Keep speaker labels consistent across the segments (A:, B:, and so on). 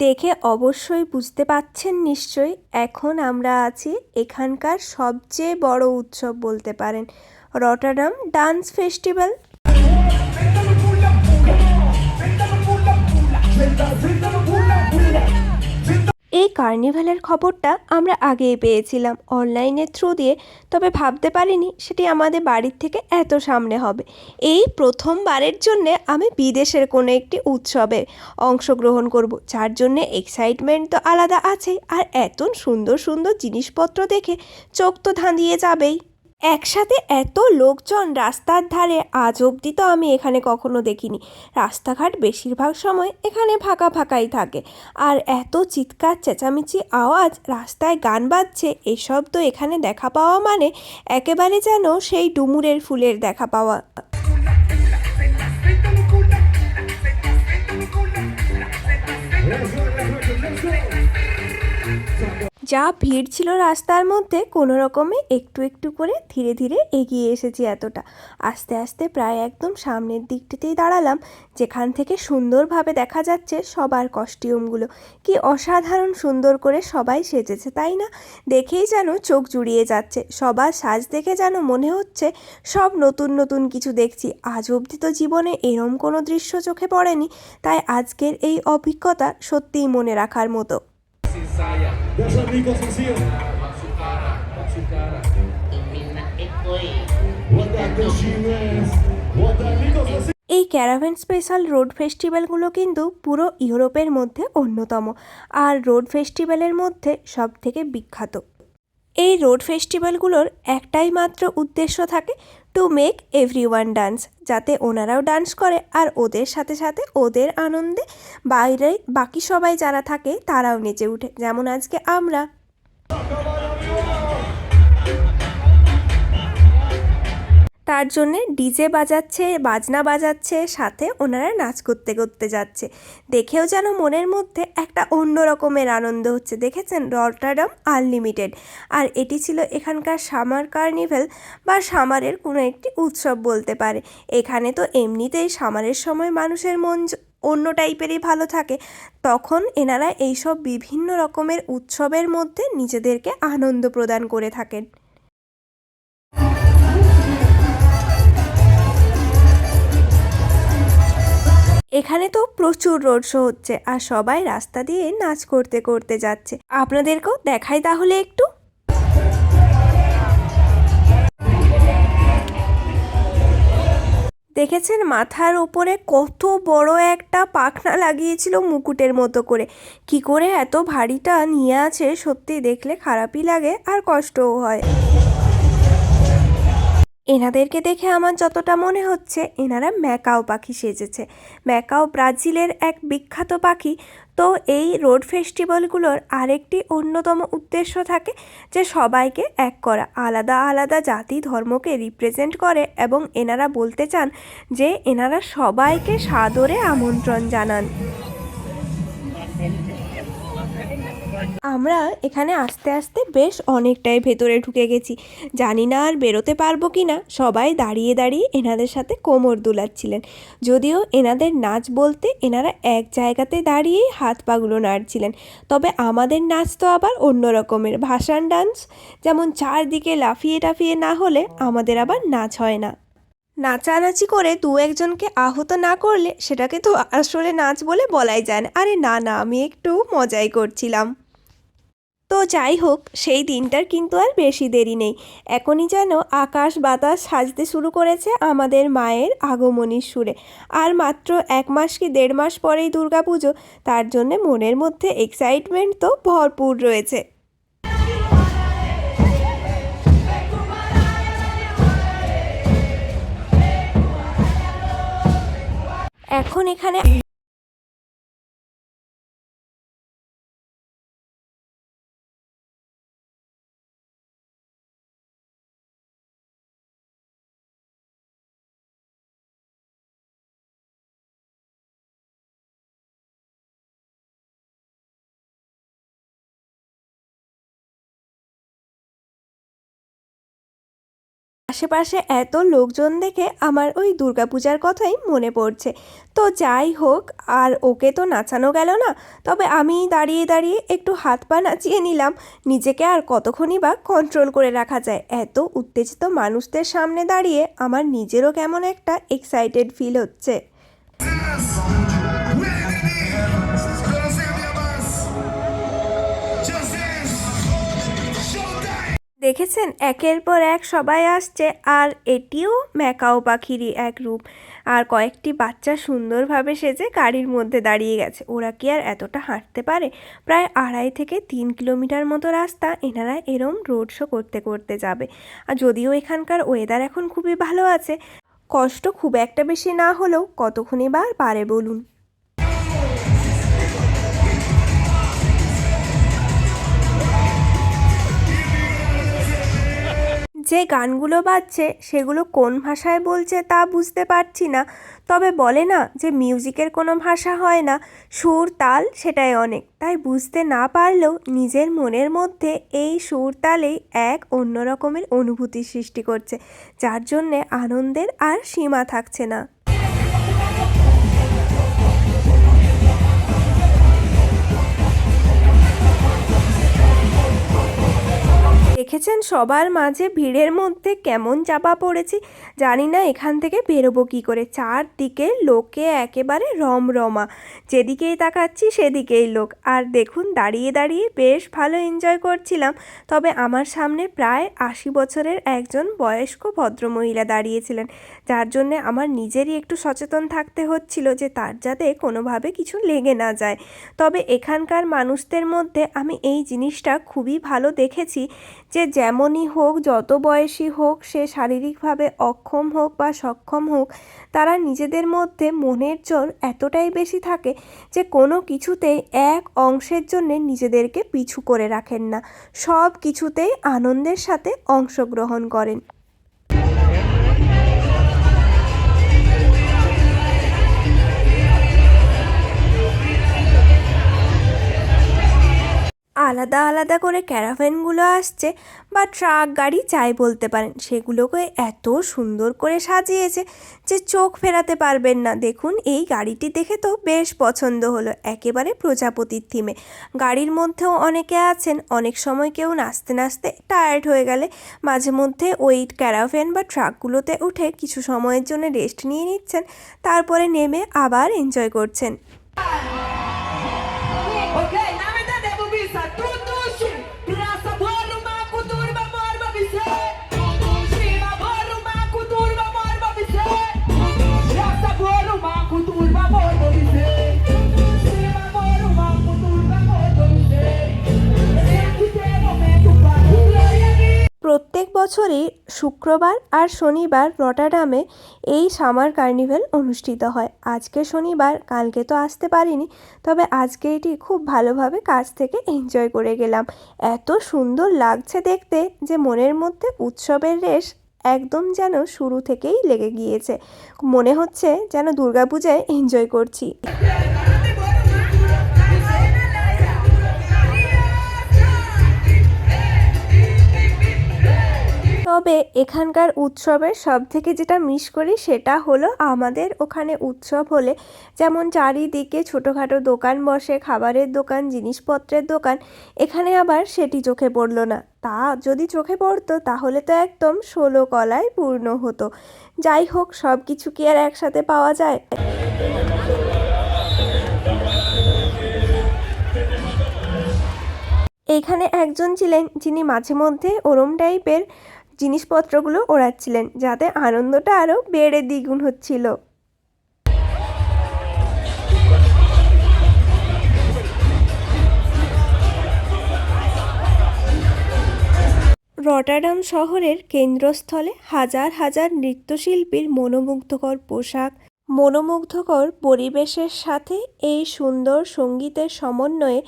A: দেখে অবশ্যই বুঝতে পাচ্ছেন নিশ্চয়ই, এখন আমরা আছি এখানকার সবচেয়ে বড় উৎসব বলতে পারেন রটারাম ডান্স ফেস্টিভ্যাল। এই কার্নিভালের খবরটা আমরা আগেই পেয়েছিলাম অনলাইনের থ্রু দিয়ে, তবে ভাবতে পারিনি সেটি আমাদের বাড়ির থেকে এত সামনে হবে। এই প্রথমবারের জন্যে আমি বিদেশের কোনো একটি উৎসবে অংশগ্রহণ করব, যার জন্যে এক্সাইটমেন্ট তো আলাদা আছে আর এত সুন্দর সুন্দর জিনিসপত্র দেখে চোখ তো ধাঁধিয়ে যাবেই। একসাথে এত লোকজন রাস্তার ধারে আজ অবধি তো আমি এখানে কখনো দেখিনি। রাস্তাঘাট বেশিরভাগ সময় এখানে ফাঁকা ফাঁকাই থাকে। আর এত চিৎকার, চেঁচামেচি, আওয়াজ, রাস্তায় গান বাজছে, এসব তো এখানে দেখা পাওয়া মানে একেবারে যেন সেই ডুমুরের ফুলের দেখা পাওয়া। যা ভিড় ছিল রাস্তার মধ্যে, কোনো রকমে একটু একটু করে ধীরে ধীরে এগিয়ে এসেছি এতটা। আস্তে আস্তে প্রায় একদম সামনের দিকটাতেই দাঁড়ালাম, যেখান থেকে সুন্দরভাবে দেখা যাচ্ছে সবার কস্টিউমগুলো। কি অসাধারণ সুন্দর করে সবাই সেজেছে, তাই না? দেখেই যেন চোখ জুড়িয়ে যাচ্ছে। সবার সাজ দেখে যেন মনে হচ্ছে সব নতুন নতুন কিছু দেখছি। আজ অবধি তো জীবনে এরম কোনো দৃশ্য চোখে পড়েনি, তাই আজকের এই অভিজ্ঞতা সত্যিই মনে রাখার মতো।
B: Sencillos.
A: এই ক্যারাভেন স্পেশাল রোড ফেস্টিভ্যালগুলো কিন্তু পুরো ইউরোপের মধ্যে অন্যতম আর রোড ফেস্টিভ্যালের মধ্যে সব থেকে বিখ্যাত। এই রোড ফেস্টিভ্যালগুলোর একটাই মাত্র উদ্দেশ্য থাকে to make everyone dance যাতে ওনারাও ডান্স করে আর ওদের সাথে সাথে ওদের আনন্দে বাইরে বাকি সবাই যারা থাকে তারাও নেচে উঠে। যেমন আজকে আমরা তার জন্যে ডিজে বাজাচ্ছে, বাজনা বাজাচ্ছে, সাথে ওনারা নাচ করতে করতে যাচ্ছে। দেখেও যেন মনের মধ্যে একটা অন্য রকমের আনন্দ হচ্ছে। দেখেছেন? Rotterdam unlimited. আর এটি ছিল এখানকার সামার কার্নিভেল বা সামারের কোনো একটি উৎসব বলতে পারে। এখানে তো এমনিতেই সামারের সময় মানুষের মন অন্য টাইপেরই ভালো থাকে। তখন এনারা এইসব বিভিন্ন রকমের উৎসবের মধ্যে নিজেদেরকে আনন্দ প্রদান করে থাকেন। এখানে তো প্রচুর রোড শো হচ্ছে আর সবাই রাস্তা দিয়ে নাচ করতে করতে যাচ্ছে। আপনাদেরকেও দেখাই তাহলে একটু। দেখেছেন মাথার ওপরে কত বড় একটা পাখনা লাগিয়েছিল মুকুটের মতো করে। কি করে এত ভারীটা নিয়ে আছে সত্যি দেখলে খারাপই লাগে আর কষ্টও হয়। এনাদেরকে দেখে আমার যতটা মনে হচ্ছে, এনারা ম্যাকাও পাখি সেজেছে। ম্যাকাও ব্রাজিলের এক বিখ্যাত পাখি। তো এই রোড ফেস্টিভ্যালগুলোর আরেকটি অন্যতম উদ্দেশ্য থাকে যে সবাইকে এক করা, আলাদা আলাদা জাতি ধর্মকে রিপ্রেজেন্ট করে এবং এনারা বলতে চান যে এনারা সবাইকে সাদরে আমন্ত্রণ জানান। আমরা এখানে আস্তে আস্তে বেশ অনেকটাই ভেতরে ঢুকে গেছি। জানি না আর বেরোতে পারব কি না, সবাই দাঁড়িয়ে দাঁড়িয়ে এনাদের সাথে কোমর দুলাচ্ছিলেন। যদিও এনাদের নাচ বলতে এনারা এক জায়গাতে দাঁড়িয়েই হাত পাগুলো নাড়ছিলেন। তবে আমাদের নাচ তো আবার অন্য রকমের, ভাসান ডান্স যেমন চারদিকে লাফিয়ে টাফিয়ে না হলে আমাদের আবার নাচ হয় না। নাচানাচি করে দু একজনকে আহত না করলে সেটাকে তো আসলে নাচ বলে বলাই যায় না। আরে না না, আমি একটু মজাই করছিলাম। তো যাই হোক, সেই দিনটার কিন্তু আর বেশি দেরি নেই। এখনই যেন আকাশ বাতাস সাজতে শুরু করেছে আমাদের মায়ের আগমনীর সুরে। আর মাত্র এক মাস কি দেড় মাস পরেই দুর্গাপুজো, তার জন্যে মনের মধ্যে এক্সাইটমেন্ট তো ভরপুর রয়েছে। এখন এখানে আশেপাশে এত লোকজন দেখে আমার ওই দুর্গাপূজার কথাই মনে পড়ছে। তো যাই হোক, আর ওকে তো নাচানো গেল না, তবে আমি দাঁড়িয়ে দাঁড়িয়ে একটু হাত পা নাচিয়ে নিলাম। নিজেকে আর কতক্ষণই বা কন্ট্রোল করে রাখা যায়। এত উত্তেজিত মানুষদের সামনে দাঁড়িয়ে আমার নিজেরও কেমন একটা এক্সাইটেড ফিল হচ্ছে। দেখেছেন? একের পর এক সবাই আসছে। আর এটিও ম্যাকাও পাখিরই এক রূপ। আর কয়েকটি বাচ্চা সুন্দরভাবে সেজে গাড়ির মধ্যে দাঁড়িয়ে গেছে। ওরা কি আর এতটা হাঁটতে পারে? প্রায় আড়াই থেকে তিন কিলোমিটার মতো রাস্তা এনারা এরম রোড শো করতে করতে যাবে। আর যদিও এখানকার ওয়েদার এখন খুবই ভালো আছে, কষ্ট খুব একটা বেশি না হলেও কতক্ষণই বা আর পারে বলুন। যে গানগুলো বাজছে, সেগুলো কোন ভাষায় বলছে তা বুঝতে পারছি না। তবে বলে না যে মিউজিকের কোনো ভাষা হয় না। সুর, তাল সেটাই অনেক। তাই বুঝতে না পারলেও নিজের মনের মধ্যে এই সুর, তালেই এক অন্য রকমের অনুভূতি সৃষ্টি করছে, যার জন্যে আনন্দের আর সীমা থাকছে না। দেখেছেন সবার মাঝে ভিড়ের মধ্যে কেমন চাপা পড়েছি? জানি না এখান থেকে বেরোবো কী করে। চারদিকে লোকে একেবারে রমরমা। যেদিকেই তাকাচ্ছি সেদিকেই লোক। আর দেখুন, দাঁড়িয়ে দাঁড়িয়ে বেশ ভালো এনজয় করছিলাম। তবে আমার সামনে প্রায় আশি বছরের একজন বয়স্ক ভদ্রমহিলা দাঁড়িয়েছিলেন। যার জন্যে আমার নিজেরই একটু সচেতন থাকতে হচ্ছিল যে তার যাতে কোনোভাবে কিছু লেগে না যায়। তবে এখানকার মানুষদের মধ্যে আমি এই জিনিসটা খুবই ভালো দেখেছি যে যেমনই হোক, যত বয়সী হোক, সে শারীরিকভাবে অক্ষম হোক বা সক্ষম হোক, তারা নিজেদের মধ্যে মনের জোর এতটাই বেশি থাকে যে কোনো কিছুতেই এক অংশের জন্যে নিজেদেরকে পিছু করে রাখেন না। সব কিছুতেই আনন্দের সাথে অংশগ্রহণ করেন। আলাদা আলাদা করে ক্যারাভ্যানগুলো আসছে, বা ট্রাক, গাড়ি চাই বলতে পারেন, সেগুলোকে এত সুন্দর করে সাজিয়েছে যে চোখ ফেরাতে পারবেন না। দেখুন, এই গাড়িটি দেখে তো বেশ পছন্দ হলো, একেবারে প্রজাপতির থিমে গাড়ির মধ্যেও অনেকে আছেন, অনেক সময় কেউ নাচতে নাচতে টায়ার্ড হয়ে গেলে মাঝে মধ্যে ওই ক্যারাভ্যান বা ট্রাকগুলোতে উঠে কিছু সময়ের জন্য রেস্ট নিয়ে নিচ্ছেন, তারপরে নেমে আবার এনজয় করছেন। বছরই শুক্রবার আর শনিবার রটাডামে এই সামার কার্নিভ্যাল অনুষ্ঠিত হয়। আজকে শনিবার, কালকে তো আসতে পারিনি, তবে আজকে এটি খুব ভালোভাবে কাজ থেকে এনজয় করে গেলাম। এত সুন্দর লাগছে দেখতে যে মনের মধ্যে উৎসবের রেশ একদম যেন শুরু থেকেই লেগে গিয়েছে। মনে হচ্ছে যেন দুর্গাপূজায় এনজয় করছি। তবে এখানকার উৎসবের সব থেকে যেটা মিস করি সেটা হলো আমাদের ওখানে উৎসব হলে যেমন চারিদিকে ছোটোখাটো দোকান বসে, খাবারের দোকান, জিনিসপত্রের দোকান, এখানে আবার সেটি চোখে পড়ল না। তা যদি চোখে পড়তো তাহলে তো একদম ষোলো কলায় পূর্ণ হতো। যাই হোক সব কিছু কি আর একসাথে পাওয়া যায়? এইখানে একজন ছিলেন যিনি মাঝে মধ্যে ওরম টাইপের জিনিসপত্রগুলো ওড়াচ্ছিলেন যাতে আনন্দটা আরও বেড়ে দ্বিগুণ হচ্ছিল। রটারডাম শহরের কেন্দ্রস্থলে হাজার হাজার নৃত্যশিল্পীর মনোমুগ্ধকর পোশাক, মনোমুগ্ধকর পরিবেশের সাথে এই সুন্দর সঙ্গীতের সমন্বয়ে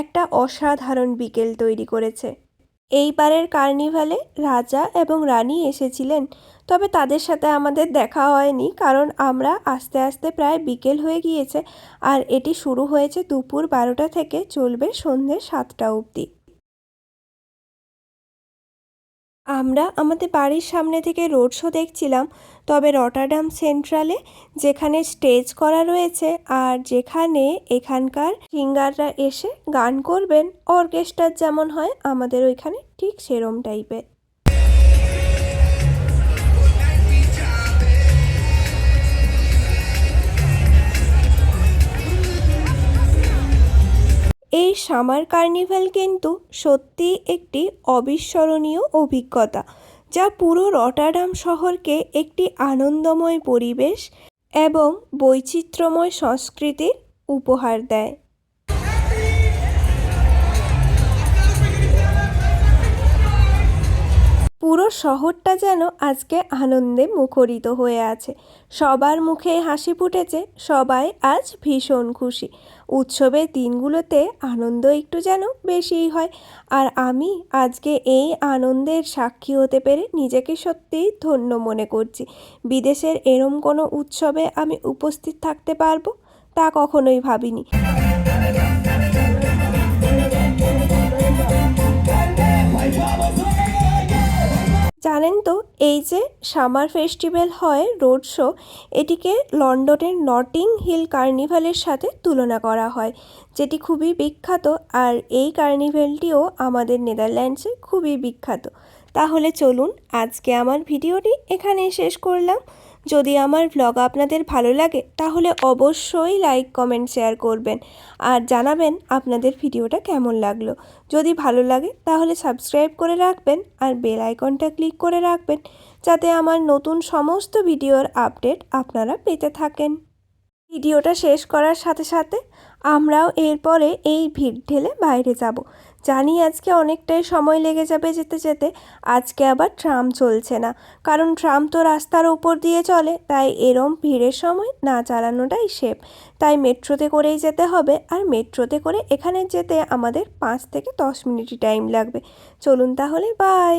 A: একটা অসাধারণ বিকেল তৈরি করেছে। এইবারের কার্নিভালে রাজা এবং রানী এসেছিলেন। তবে তাদের সাথে আমাদের দেখা হয়নি, কারণ আমরা আস্তে আস্তে প্রায় বিকেল হয়ে গিয়েছে, আর এটি শুরু হয়েছে দুপুর বারোটা থেকে চলবে সন্ধ্যে সাতটা অবধি। আমরা আমাদের বাড়ির সামনে থেকে রোড শো দেখছিলাম, তবে রটারডাম সেন্ট্রালে যেখানে স্টেজ করা রয়েছে আর যেখানে এখানকার সিঙ্গাররা এসে গান করবেন অর্কেস্ট্রার যেমন হয়, আমাদের ওইখানে ঠিক সেরম টাইপের এই সামার কার্নিভাল কিন্তু সত্যি একটি অবিস্মরণীয় অভিজ্ঞতা, যা পুরো রটারডাম শহরকে একটি আনন্দময় পরিবেশ এবং বৈচিত্র্যময় সংস্কৃতির উপহার দেয়। পুরো শহরটা যেন আজকে আনন্দে মুখরিত হয়ে আছে। সবার মুখে হাসি ফুটেছে, সবাই আজ ভীষণ খুশি। উৎসবের দিনগুলোতে আনন্দ একটু যেন বেশিই হয়। আর আমি আজকে এই আনন্দের সাক্ষী হতে পেরে নিজেকে সত্যিই ধন্য মনে করছি। বিদেশের এরম কোনো উৎসবে আমি উপস্থিত থাকতে পারব তা কখনোই ভাবিনি। জানেন তো, এই যে সামার ফেস্টিভ্যাল হয়, রোড শো, এটিকে লন্ডনের নটিং হিল কার্নিভালের সাথে তুলনা করা হয়, যেটি খুবই বিখ্যাত, আর এই কার্নিভ্যালটিও আমাদের নেদারল্যান্ডসে খুবই বিখ্যাত। তাহলে চলুন, আজকে আমার ভিডিওটি এখানেই শেষ করলাম। যদি আমার ভ্লগ আপনাদের ভালো লাগে, তাহলে অবশ্যই লাইক কমেন্ট শেয়ার করবেন। আর জানাবেন আপনাদের ভিডিওটা কেমন লাগল। যদি ভালো লাগে, তাহলে সাবস্ক্রাইব করে রাখবেন আর বেল আইকনটা ক্লিক করে রাখবেন, যাতে আমার নতুন সমস্ত ভিডিওর আপডেট আপনারা পেতে থাকেন। ভিডিওটা শেষ করার সাথে সাথে আমরাও এরপরে এই ভিড় ঢেলে বাইরে যাব। জানি আজকে অনেকটাই সময় লেগে যাবে যেতে যেতে, আজকে আবার ট্রাম চলছে না। কারণ ট্রাম তো রাস্তার ওপর দিয়ে চলে, তাই এরম ভিড়ের সময় না চালানোটাই সেফ। তাই মেট্রোতে করেই যেতে হবে, আর মেট্রোতে করে এখানে যেতে আমাদের পাঁচ থেকে দশ মিনিটই টাইম লাগবে। চলুন তাহলে, বাই!